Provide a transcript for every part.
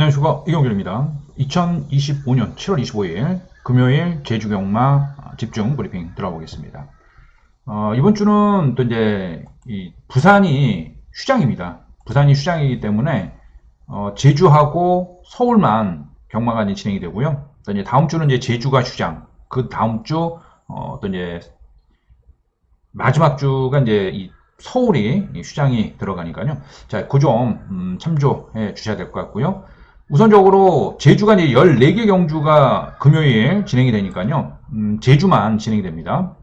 안녕하십니까 이경길입니다. 2025년 7월 25일 금요일 제주경마 집중 브리핑 들어보겠습니다. 어, 이번 주는 또 이제 이 부산이 휴장입니다. 부산이 휴장이기 때문에 어, 제주하고 서울만 경마관이 진행이 되고요. 또 이제 다음 주는 이제 제주가 휴장, 그 다음 주 어, 또 이제 마지막 주가 이제 이 서울이 휴장이 들어가니까요. 자, 그점 음, 참조해 주셔야 될 것 같고요. 우선적으로 제주가 이제 14개 경주가 금요일 진행이 되니까요. 음, 제주만 진행이 됩니다.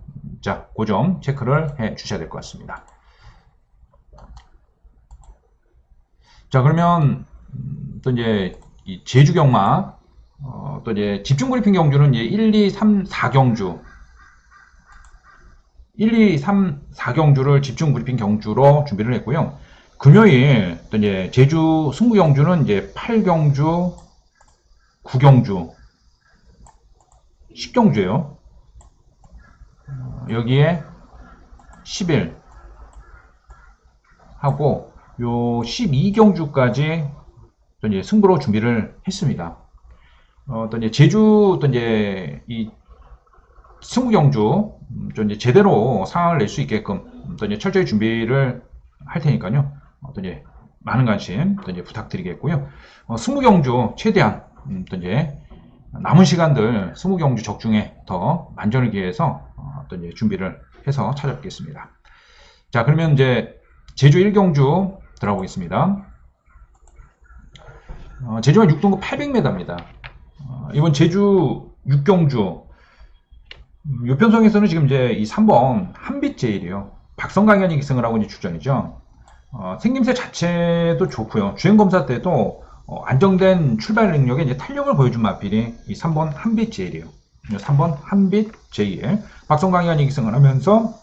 자, 그 점 체크를 해 주셔야 될 것 같습니다. 자, 그러면 음, 또 이제 이 제주 경마 어, 또 이제 집중 브리핑 경주는 이제 1, 2, 3, 4 경주 1, 2, 3, 4 경주를 집중 브리핑 경주로 준비를 했고요. 금요일 또 이제 제주 승부 경주는 이제 8경주, 9경주, 10경주예요. 여기에 10일 하고 요 12경주까지 또 이제 승부로 준비를 했습니다. 어, 또 이제 제주 또 이제 이 승부 경주 음, 좀 이제 제대로 상황을 낼 수 있게끔 또 이제 철저히 준비를 할 테니까요. 어, 또 이제 많은 관심 또 이제 부탁드리겠고요. 어, 승부 경주 최대한 음, 또 이제 남은 시간들 승부 경주 적중에 더 만전을 기해서 어, 또 이제 준비를 해서 찾아뵙겠습니다. 자 그러면 이제 제주 1경주 들어보겠습니다. 어, 제주가 6등급 800m입니다. 어, 이번 제주 6경주 음, 요 편성에서는 지금 이제 이 3번 한빛 제일이에요. 박성강현이 기승을 하고 이제 출전이죠. 어, 생김새 자체도 좋고요. 주행검사 때도 어, 안정된 출발 능력에 이제 탄력을 보여준 마필이 이 3번 한빛 제일이에요. 3번 한빛 제일. 박성강현이 기승을 하면서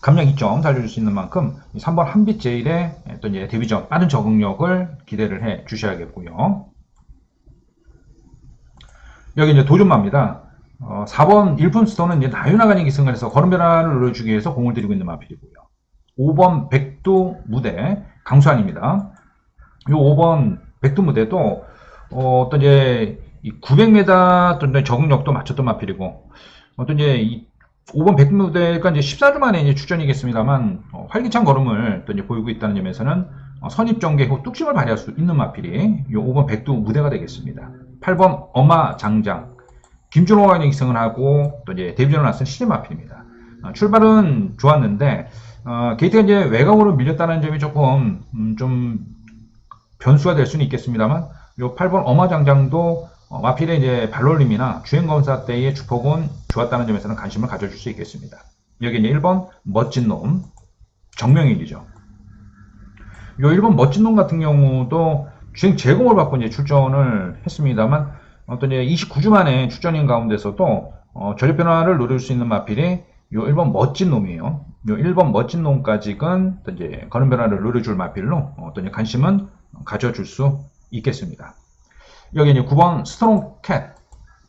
감량 2점 살려줄 수 있는 만큼 이 3번 한빛 제일의 또 이제 데뷔전 빠른 적응력을 기대를 해 주셔야겠고요. 여기 이제 도전마입니다. 어, 4번 1분 스톤은 이제 나유나간이 기승을 해서 걸음 변화를 눌러주기 위해서 공을 들이고 있는 마필이고요. 5번 백두 무대 강수환입니다. 이 5번 백두 무대도 어, 떤 이제 900m 어떤 적응력도 맞췄던 마필이고 어떤 이제 이 5번 백두 무대가 이제 14주 만에 이제 출전이겠습니다만 어, 활기찬 걸음을 또 이제 보이고 있다는 점에서는 어, 선입 전개 후 뚝심을 발휘할 수 있는 마필이 이 5번 백두 무대가 되겠습니다. 8번 엄마 장장 김준호가 기승을 하고 또 이제 데뷔전을 앞선 시즌 마필입니다. 어, 출발은 좋았는데 어, 게이트가 이제 외곽으로 밀렸다는 점이 조금 음, 좀 변수가 될 수는 있겠습니다만 요 8번 어마장장도 어, 마필의 이제 발놀림이나 주행검사 때의 주폭은 좋았다는 점에서는 관심을 가져줄 수 있겠습니다. 여기 이제 1번 멋진 놈 정명일이죠. 요 1번 멋진 놈 같은 경우도 주행 제공을 받고 이제 출전을 했습니다만 어떤 이제 29주 만에 출전인 가운데서도 어, 전력 변화를 노릴 수 있는 마필이 요 1번 멋진 놈이에요. 요 1번 멋진 놈까지는 또 이제 걸음 변화를 노려줄 마필로 어떤 관심은 가져줄 수 있겠습니다. 여기 이제 9번 스트롱 캣.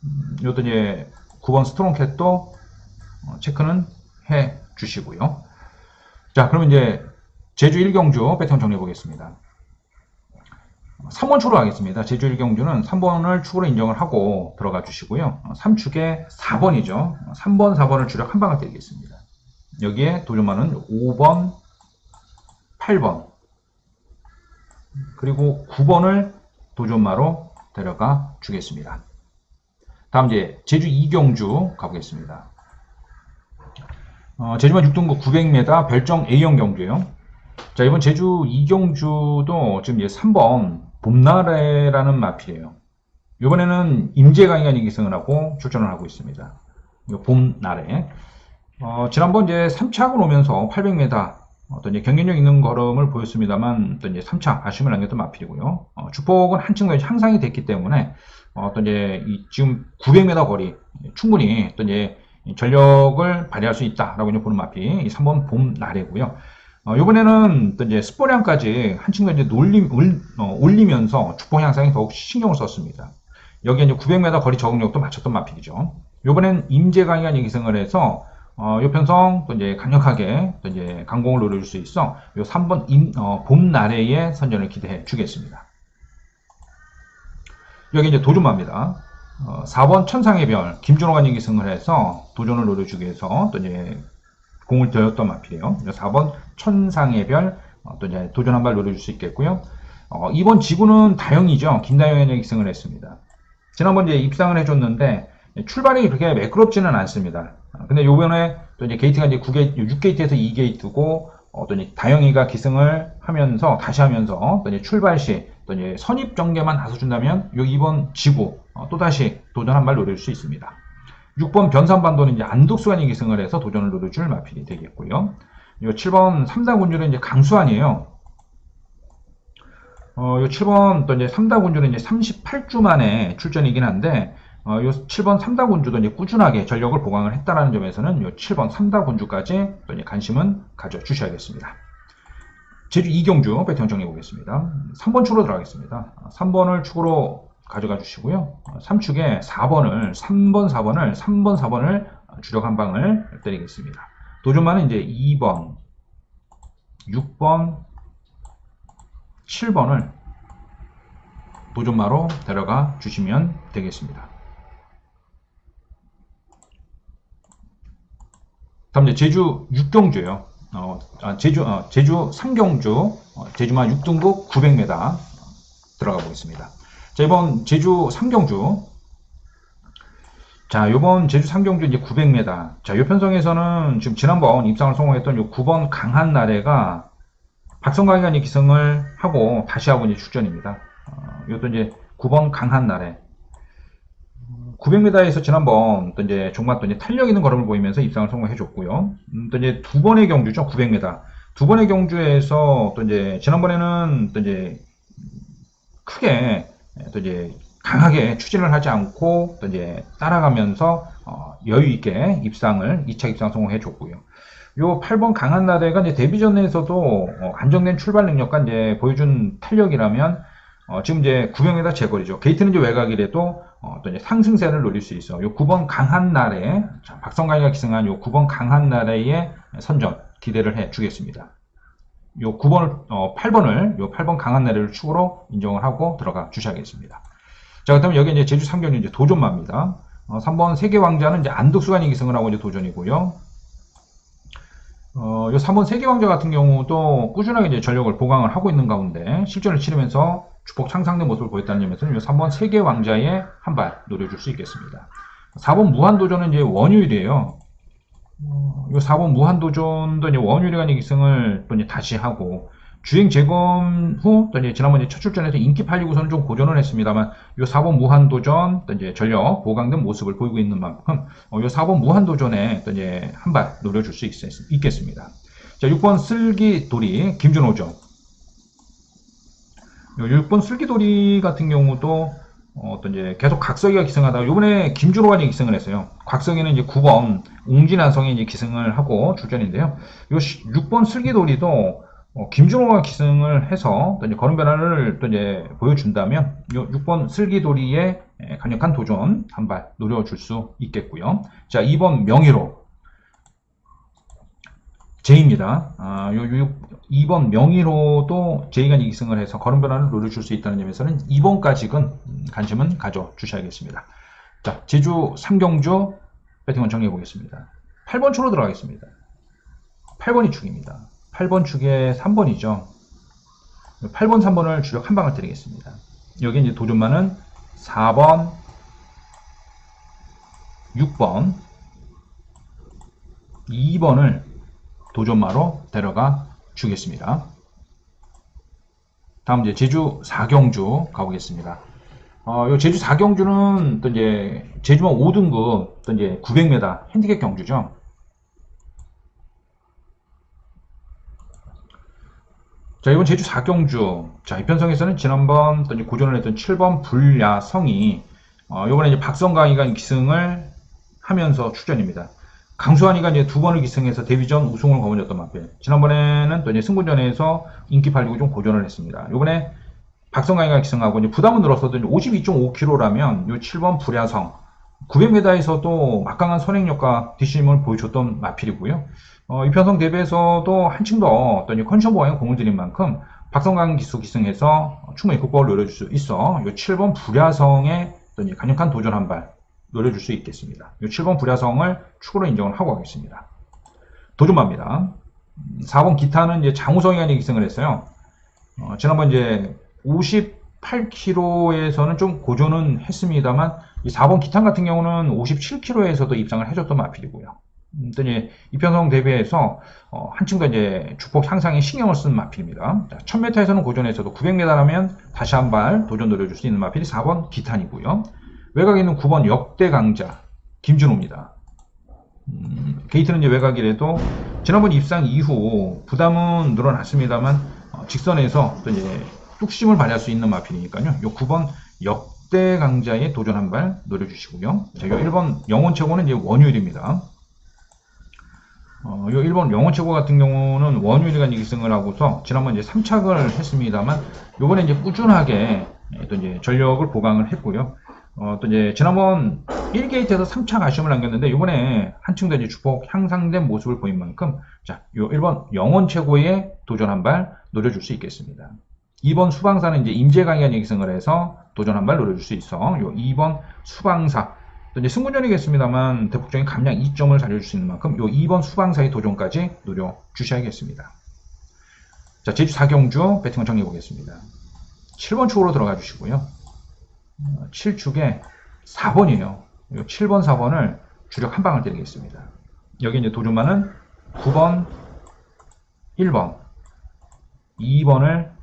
음, 요또 이제 9번 스트롱 캣도 어, 체크는 해 주시고요. 자, 그러면 이제 제주 1경주 패턴 정리해 보겠습니다. 3번 축으로 하겠습니다. 제주 1경주는 3번을 축으로 인정을 하고 들어가 주시고요. 3축에 4번이죠. 3번, 4번을 주력 한 방을 때리겠습니다. 여기에 도전만은 5번, 8번, 그리고 9번을 도전마로 데려가 주겠습니다. 다음 이제 제주 2경주 가보겠습니다. 어, 제주만 6등급 900m 별정 A형 경주예요. 자 이번 제주 2경주도 지금 이제 3번 봄날에라는 마필이에요. 이번에는 임재강이가 기승을 하고 출전을 하고 있습니다. 봄날에. 어, 지난번 이제 3차하고 오면서 800m 어떤 이제 경쟁력 있는 걸음을 보였습니다만 어떤 이제 3차 아쉬움을 남겼던 마필이고요. 어, 주폭은 한층 더 향상이 됐기 때문에 어, 떤 이제 지금 900m 거리 충분히 어떤 이제 전력을 발휘할 수 있다라고 이제 보는 마필 이 3번 봄 날이고요. 어, 이번에는 또 이제 스포량까지 한층 더 이제 놀림, 올, 어, 올리면서 주폭 향상에 더욱 신경을 썼습니다. 여기에 이제 900m 거리 적응력도 맞췄던 마필이죠. 이번엔 임재강이가 기승을 해서 어, 요 편성 또 이제 강력하게 또 이제 강공을 노려줄 수 있어. 요 3번 임, 어, 봄 나래의 선전을 기대해 주겠습니다. 여기 이제 도전마입니다. 어, 4번 천상의 별, 김준호가 이기승을 해서 도전을 노려주기 위해서 또 이제 공을 들였던 마필이에요. 4번 천상의 별, 어, 또 이제 도전 한 발 노려줄 수 있겠고요. 어, 이번 지구는 다영이죠. 김다영이 입승을 했습니다. 지난번 이제 입상을 해줬는데 출발이 그렇게 매끄럽지는 않습니다. 아, 근데 요번에 또 이제 게이트가 이제 9게이트, 6게이트에서 2게이트고 어, 또 다영이가 기승을 하면서 다시 하면서 또 이제 출발 시 또 이제 선입 전개만 나서준다면 요 이번 지구 어, 또 다시 도전 한 발 노릴 수 있습니다. 6번 변산반도는 이제 안독수관이 기승을 해서 도전을 노려줄 마필이 되겠고요. 요 7번 3단 군주는 이제 강수환이에요. 어, 요 7번 또 이제 3단 군주는 이제 38주 만에 출전이긴 한데, 어, 요 7번 3단 군주도 이제 꾸준하게 전력을 보강을 했다라는 점에서는 요 7번 3단 군주까지 또 이제 관심은 가져 주셔야겠습니다. 제주 이경주 배팅 정리해 보겠습니다. 3번 축으로 들어가겠습니다. 3번을 축으로 가져가 주시고요. 3축에 4번을, 3번, 4번을, 3번, 4번을 주력 한 방을 때리겠습니다. 도전만은 이제 2번, 6번, 7번을 도전마로 데려가 주시면 되겠습니다. 다음 이제 제주 6경주예요. 어, 아, 제주 어, 제주 3경주 어, 제주마 6등급 900m 들어가 보겠습니다. 자 이번 제주 3경주 자 이번 제주 3경주 이제 900m 자이 편성에서는 지금 지난번 입상을 성공했던 요 9번 강한 나래가 박성광이 기승을 하고 다시 하고 이제 출전입니다. 어, 이것도 이제 9번 강한 날에 900m에서 지난번 또 이제 종마 또 이제 탄력 있는 걸음을 보이면서 입상을 성공해줬고요. 음, 또 이제 두 번의 경주죠, 900m. 두 번의 경주에서 또 이제 지난번에는 또 이제 크게 또 이제 강하게 추진을 하지 않고 또 이제 따라가면서 어, 여유 있게 입상을 2차 입상 성공해 줬고요. 요 8번 강한 나대가 이제 데뷔전에서도 어, 안정된 출발 능력과 이제 보여준 탄력이라면 어, 지금 이제 900m 제거리죠. 게이트는 이제 외곽이라도 어, 또 이제 상승세를 노릴 수 있어. 요 9번 강한 날에 자, 박성광이가 기승한 요 9번 강한 날의 선전 기대를 해 주겠습니다. 요 9번을 어, 8번을 요 8번 강한 날을 축으로 인정을 하고 들어가 주셔야겠습니다. 자, 그다음에 여기 이제 제주 3경주 이제 도전마입니다. 어, 3번 세계 왕자는 이제 안독수관이 기승을 하고 이제 도전이고요. 어, 요 3번 세계왕자 같은 경우도 꾸준하게 이제 전력을 보강을 하고 있는 가운데 실전을 치르면서 주폭 창상된 모습을 보였다는 점에서는 요 3번 세계왕자의 한 발 노려줄 수 있겠습니다. 4번 무한도전은 이제 원유일이에요. 어, 요 4번 무한도전도 이제 원유일간 기승을 또 이제 다시 하고 주행 재검 후, 또 이제 지난번 첫 출전에서 인기 팔리고서는 좀 고전을 했습니다만, 요 4번 무한도전, 또 이제 전력 보강된 모습을 보이고 있는 만큼, 어, 요 4번 무한도전에 또 이제 한 발 노려줄 수 있, 있겠습니다. 자, 6번 슬기돌이, 김준호죠. 요 6번 슬기돌이 같은 경우도, 어, 또 이제 계속 각성이가 기승하다가, 요번에 김준호가 이제 기승을 했어요. 각성이는 이제 9번, 웅진한성이 이제 기승을 하고 출전인데요. 요 6번 슬기돌이도, 어, 김준호가 기승을 해서 또 이제 걸음 변화를 또 이제 보여준다면 요 6번 슬기돌이의 에, 강력한 도전 한 발 노려줄 수 있겠고요. 자, 2번 명의로 제입니다. 아, 요 6, 2번 명의로도 제이가 기승을 해서 걸음 변화를 노려줄 수 있다는 점에서는 2번까지는 관심은 가져 주셔야겠습니다. 자, 제주 삼경주 배팅원 정리해 보겠습니다. 8번 초로 들어가겠습니다. 8번이 축입니다. 8번 축에 3번이죠. 8번, 3번을 주력 한 방을 드리겠습니다. 여기 이제 도전만은 4번, 6번, 2번을 도전마로 데려가 주겠습니다. 다음 이제 제주 4경주 가보겠습니다. 어, 요 제주 4경주는 또 이제 제주만 5등급 또 이제 900m 핸디캡 경주죠. 자, 이번 제주 4경주. 자, 이 편성에서는 지난번 또 이제 고전을 했던 7번 불야성이, 어, 요번에 이제 박성강이가 기승을 하면서 출전입니다. 강수환이가 이제 두 번을 기승해서 데뷔전 우승을 거머쥐었던 마필. 지난번에는 또 이제 승부전에서 인기 팔리고 좀 고전을 했습니다. 요번에 박성강이가 기승하고 이제 부담은 늘었어도 52.5kg라면 요 7번 불야성. 900m에서도 막강한 선행력과 뒷심을 보여줬던 마필이고요. 어, 이 편성 대비해서도 한층 더 어떤 보강에 공을 들인 만큼 박성강 기수 기승해서 충분히 국법을 노려줄 수 있어. 요 7번 불야성에 어떤 강력한 도전 한 발 노려줄 수 있겠습니다. 요 7번 불야성을 축으로 인정을 하고 가겠습니다. 도전마입니다. 4번 기타는 이제 장우성이 아니 기승을 했어요. 어, 지난번 이제 58km에서는 좀 고전은 했습니다만 이 4번 기탄 같은 경우는 57km에서도 입상을 해줬던 마필이고요. 음, 또 이제 이편성 대비해서 어, 한층 더 이제 주폭 향상에 신경을 쓴 마필입니다. 자, 1000m에서는 고전에서도 900m라면 다시 한 발 도전 노려줄 수 있는 마필이 4번 기탄이고요. 외곽에 있는 9번 역대 강자 김준호입니다. 음, 게이트는 이제 외곽이라도 지난번 입상 이후 부담은 늘어났습니다만 어, 직선에서 또 이제 뚝심을 발휘할 수 있는 마필이니까요. 요 9번 역 대 강자에 도전 한 발 노려주시고요. 자, 요 1번 영원 최고는 이제 원유일입니다. 어, 요 1번 영원 최고 같은 경우는 원유일가 이기승을 하고서 지난번 이제 3착을 했습니다만 요번에 이제 꾸준하게 예, 또 이제 전력을 보강을 했고요. 어, 또 이제 지난번 1게이트에서 3차 아쉬움을 남겼는데 이번에 한층 더 이제 주폭 향상된 모습을 보인 만큼 자, 요 1번 영원 최고에 도전 한 발 노려줄 수 있겠습니다. 2번 수방사는 이제 임재강이 얘기승을 해서 도전 한 발 노려줄 수 있어. 요 2번 수방사. 또 이제 승부전이겠습니다만 대폭적인 감량 2점을 살려줄 수 있는 만큼 요 2번 수방사의 도전까지 노려 주셔야겠습니다. 자, 제주 4경주 배팅을 정리해 보겠습니다. 7번 축으로 들어가 주시고요. 7축에 4번이에요. 요 7번, 4번을 주력 한 방을 때리겠습니다. 여기 이제 도전만은 9번, 1번, 2번을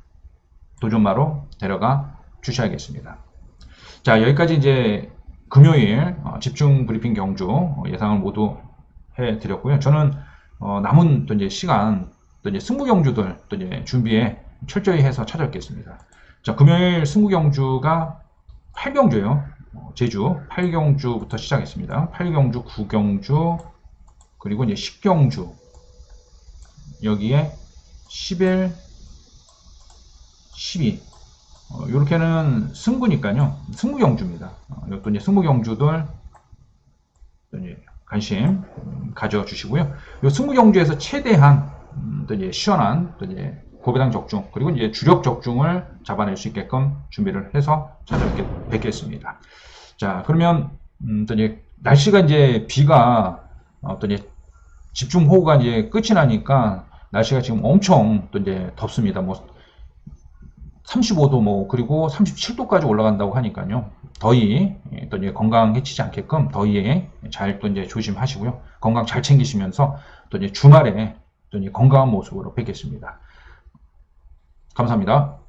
도전마로 데려가 주셔야겠습니다. 자, 여기까지 이제 금요일 어, 집중 브리핑 경주 어, 예상을 모두 해 드렸고요. 저는 어, 남은 또 이제 시간 또 이제 승부 경주들 또 이제 준비에 철저히 해서 찾아뵙겠습니다. 자, 금요일 승부 경주가 8경주예요. 어, 제주 8경주부터 시작했습니다. 8경주, 9경주, 그리고 이제 10경주. 여기에 11, 12. 어, 이렇게는 승부니까요. 승부 경주입니다. 어, 이것도 이제 승부 경주들 또 이제 관심 음, 가져주시고요. 이 승부 경주에서 최대한 음, 또 이제 시원한 또 이제 고배당 적중 그리고 이제 주력 적중을 잡아낼 수 있게끔 준비를 해서 찾아뵙겠습니다. 자 그러면 음, 또 이제 날씨가 이제 비가 어, 또 이제 집중 호우가 이제 끝이 나니까 날씨가 지금 엄청 또 이제 덥습니다. 뭐 35도 뭐 그리고 37도까지 올라간다고 하니까요. 더위 예, 또 이제 건강 해치지 않게끔 더위에 잘 또 이제 조심하시고요. 건강 잘 챙기시면서 또 이제 주말에 또 이제 건강한 모습으로 뵙겠습니다. 감사합니다.